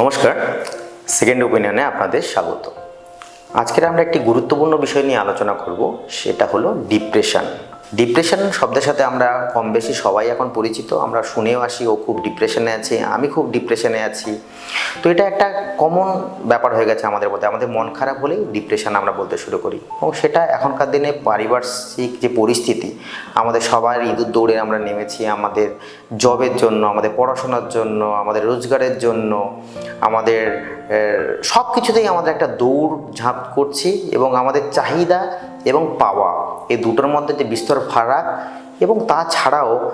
নমস্কার। সেকেন্ড ওপিনিয়নে আপনাদের স্বাগত। আজকের আমরা একটি গুরুত্বপূর্ণ বিষয় নিয়ে আলোচনা করব, সেটা হলো ডিপ্রেশন ডিপ্রেশন শব্দের সাথে আমরা কম বেশি সবাই এখন পরিচিত। আমরা শুনেও আসি, ও খুব ডিপ্রেশনে আছে, আমি খুব ডিপ্রেশনে আছি। তো এটা একটা কমন ব্যাপার হয়ে গেছে আমাদের মধ্যে। আমাদের মন খারাপ হলেই ডিপ্রেশন আমরা বলতে শুরু করি। এবং সেটা এখনকার দিনে পারিপার্শ্বিক যে পরিস্থিতি, আমাদের সবার ইঁদুর দৌড়ে আমরা নেমেছি, আমাদের জবের জন্য, আমাদের পড়াশোনার জন্য, আমাদের রোজগারের জন্য, আমাদের সব কিছুতেই আমাদের একটা দৌড় ঝাঁপ করছি এবং আমাদের চাহিদা এবং পাওয়া। এই দুটোর মধ্যে যে বিস্তর ফারাক এবং তাছাড়াও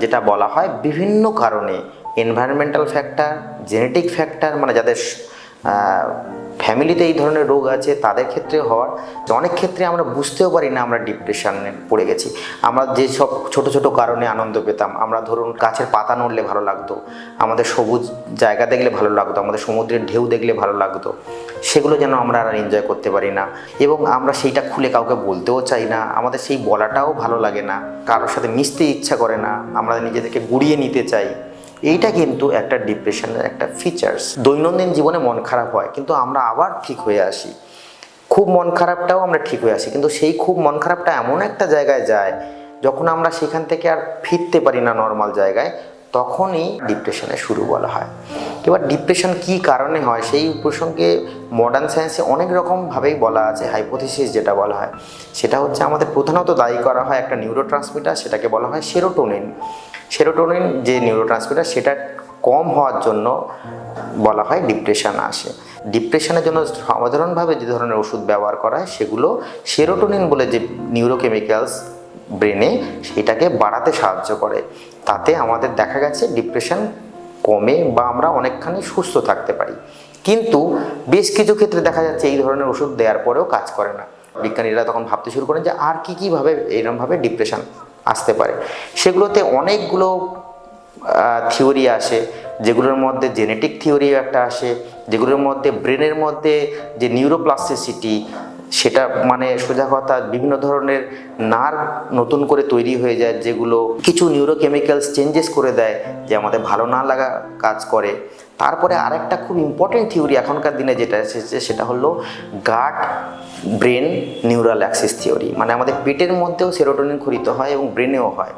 যেটা বলা হয় বিভিন্ন কারণে এনভায়রনমেন্টাল ফ্যাক্টর জেনেটিক ফ্যাক্টর মানে যাদের ফ্যামিলিতে এই ধরনের রোগ আছে, তাদের ক্ষেত্রে হওয়ার। অনেক ক্ষেত্রে আমরা বুঝতেও পারি না আমরা ডিপ্রেশনে পড়ে গেছি। আমরা যে সব ছোট ছোট কারণে আনন্দ পেতাম, আমরা ধরুন গাছের পাতা নড়লে ভালো লাগতো, আমাদের সবুজ জায়গা দেখলে ভালো লাগতো, আমাদের সমুদ্রের ঢেউ দেখলে ভালো লাগতো, সেগুলো যেন আমরা আর এনজয় করতে পারি না। এবং আমরা সেইটা খুলে কাউকে বলতেও চাই না, আমাদের সেই বলাটাও ভালো লাগে না, কারোর সাথে মিশতে ইচ্ছা করে না, আমরা নিজেদেরকে গুড়িয়ে নিতে চাই। এইটা কিন্তু একটা ডিপ্রেশনের একটা ফিচার্স দৈনন্দিন জীবনে মন খারাপ হয়, কিন্তু আমরা আবার ঠিক হয়ে আসি। খুব মন খারাপটাও আমরা ঠিক হয়ে আসি, কিন্তু সেই খুব মন খারাপটা এমন একটা জায়গায় যায়, যখন আমরা সেখান থেকে আর ফিরতে পারি না নর্মাল জায়গায়, তখনই ডিপ্রেশনের শুরু বলা হয়। এবার ডিপ্রেশন কি কারণে হয়, সেই প্রসঙ্গে মডার্ন সায়েন্সে অনেক রকমভাবেই বলা আছে হাইপোথিসিস যেটা বলা হয়। সেটা হচ্ছে আমাদের প্রধানত দায়ী করা হয় একটা নিউরো সেটাকে বলা হয় সেরোটোনিন সেরোটোনিন যে নিউরো সেটা কম হওয়ার জন্য বলা হয় ডিপ্রেশন আসে। ডিপ্রেশনের জন্য সাধারণভাবে যে ধরনের ওষুধ ব্যবহার করা হয়, সেগুলো সেরোটোনিন বলে যে নিউরোকেমিক্যালস ব্রেনে সেটাকে বাড়াতে সাহায্য করে। তাতে আমাদের দেখা গেছে ডিপ্রেশন কমে বা আমরা অনেকখানি সুস্থ থাকতে পারি। কিন্তু বেশ কিছু ক্ষেত্রে দেখা যাচ্ছে এই ধরনের ওষুধ দেওয়ার পরেও কাজ করে না। বিজ্ঞানীরা তখন ভাবতে শুরু করেন যে আর কী কীভাবে এইরকমভাবে ডিপ্রেশন আসতে পারে। সেগুলোতে অনেকগুলো থিওরি আসে, যেগুলোর মধ্যে জেনেটিক থিওরি একটা আসে, যেগুলোর মধ্যে ব্রেনের মধ্যে যে নিউরোপ্লাস্টিসিটি সেটা মানে সোজা কথা বিভিন্ন ধরনের নার্ভ নতুন করে তৈরি হয়ে যায়, যেগুলো কিছু নিউরোকেমিক্যালস চেঞ্জেস করে দেয়, যে আমাদের ভালো না লাগা কাজ করে। তারপরে আরেকটা খুব ইম্পর্টেন্ট থিওরি এখনকার দিনে যেটা এসেছে, সেটা হলো gut brain neural axis theory মানে আমাদের পেটের মধ্যেও সেরোটোনিন খরিত হয় এবং ব্রেনেও হয়।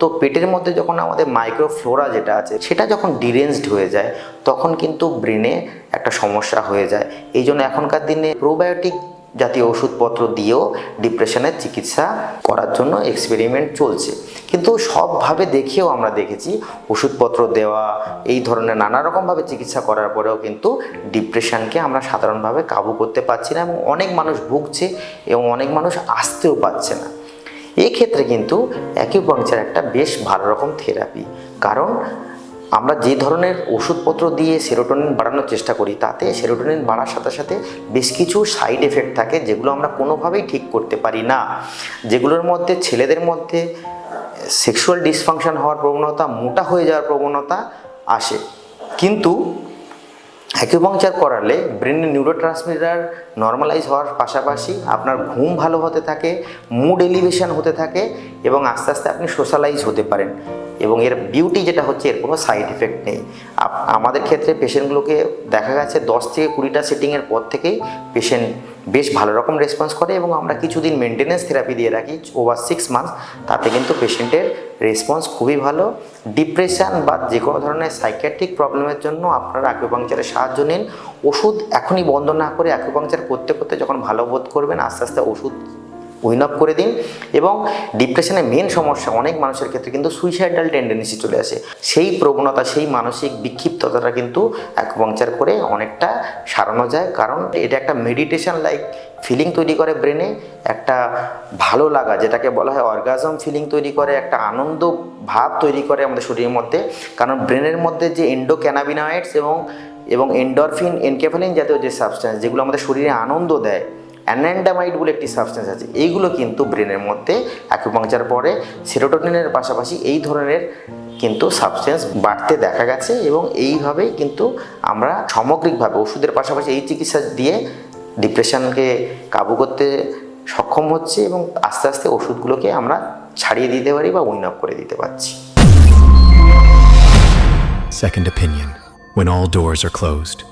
তো পেটের মধ্যে যখন আমাদের মাইক্রোফ্লোরা যেটা আছে, সেটা যখন ডিরেঞ্জড হয়ে যায়, তখন কিন্তু ব্রেনে একটা সমস্যা হয়ে যায়। এই জন্য এখনকার দিনে প্রোবায়োটিক জাতীয় ওষুধপত্র দিয়েও ডিপ্রেশনের চিকিৎসা করার জন্য এক্সপেরিমেন্ট চলছে। কিন্তু সবভাবে দেখেও আমরা দেখেছি ওষুধপত্র দেওয়া, এই ধরনের নানা রকমভাবে চিকিৎসা করার পরেও কিন্তু ডিপ্রেশনকে আমরা সাধারণভাবে কাবু করতে পারছি না এবং অনেক মানুষ ভুগছে এবং অনেক মানুষ আসতেও পারছে না। এক্ষেত্রে ক্ষেত্রে কিন্তু অ্যাকিউপাংচার একটা বেশ ভালো রকম থেরাপি কারণ আমরা যে ধরনের ওষুধপত্র দিয়ে সেরোটোনিন বাড়ানোর চেষ্টা করি, তাতে সেরোটোনিন বাড়ার সাথে সাথে বেশ কিছু সাইড এফেক্ট থাকে যেগুলো আমরা কোনোভাবেই ঠিক করতে পারি না। যেগুলোর মধ্যে ছেলেদের মধ্যে সেক্সুয়াল ডিসফাংশন হওয়ার প্রবণতা, মোটা হয়ে যাওয়ার প্রবণতা আসে। কিন্তু অ্যাকিউপাংচার করালে ব্রেনের নিউরো ট্রান্সমিটার নর্মালাইজ হওয়ার পাশাপাশি আপনার ঘুম ভালো হতে থাকে মুড এলিভেশন হতে থাকে এবং আস্তে আস্তে আপনি সোশ্যালাইজ হতে পারেন। এবং এর বিউটি যেটা হচ্ছে, এর কোনো সাইড এফেক্ট নেই। আমাদের ক্ষেত্রে পেশেন্টগুলোকে দেখা গেছে দশ থেকে কুড়িটা সেটিংয়ের পর থেকেই পেশেন্ট বেশ ভালো রকম রেসপন্স করে এবং আমরা কিছুদিন মেনটেনেন্স থেরাপি দিয়ে রাখি ওভার সিক্স মান্থ তাতে কিন্তু পেশেন্টের রেসপন্স খুবই ভালো। ডিপ্রেশান বা যে কোনো ধরনের সাইকিয়াট্রিক প্রবলেমের জন্য আপনারা অ্যাকুপাংচারের সাহায্য নিন। ওষুধ এখনই বন্ধ না করে অ্যাকুপাংচার করতে করতে যখন ভালো বোধ করবেন আস্তে আস্তে ওষুধ উইন আপ করে দিন। এবং ডিপ্রেশনের মেন সমস্যা, অনেক মানুষের ক্ষেত্রে কিন্তু সুইসাইডাল টেন্ডেন্সি চলে আসে। সেই প্রবণতা, সেই মানসিক বিক্ষিপ্ততাটা কিন্তু এক অ্যাকুপাংচার করে অনেকটা সারানো যায়। কারণ এটা একটা মেডিটেশন লাইক ফিলিং তৈরি করে ব্রেনে একটা ভালো লাগা, যেটাকে বলা হয় অর্গাজম ফিলিং তৈরি করে, একটা আনন্দ ভাব তৈরি করে আমাদের শরীরের মধ্যে। কারণ ব্রেনের মধ্যে যে এন্ডো এন্ডোক্যানাবিনয়েডস এবং এবং এন্ডরফিন এনকেফালিন জাতীয় যে সাবস্টেন্স যেগুলো আমাদের শরীরে আনন্দ দেয় অ্যানান্ডামাইড বলে একটি সাবস্টেন্স আছে এইগুলো কিন্তু ব্রেনের মধ্যে অ্যাকুপাংচার পরে সেরোটোনিনের পাশাপাশি এই ধরনের কিন্তু সাবস্টেন্স বাড়তে দেখা গেছে এবং এইভাবেই কিন্তু আমরা সামগ্রিকভাবে ওষুধের পাশাপাশি এই চিকিৎসা দিয়ে ডিপ্রেশনকে কাবু করতে সক্ষম হচ্ছে এবং আস্তে আস্তে ওষুধগুলোকে আমরা ছাড়িয়ে দিতে পারি বা উইন করে দিতে পারছি Second opinion. when all doors are closed.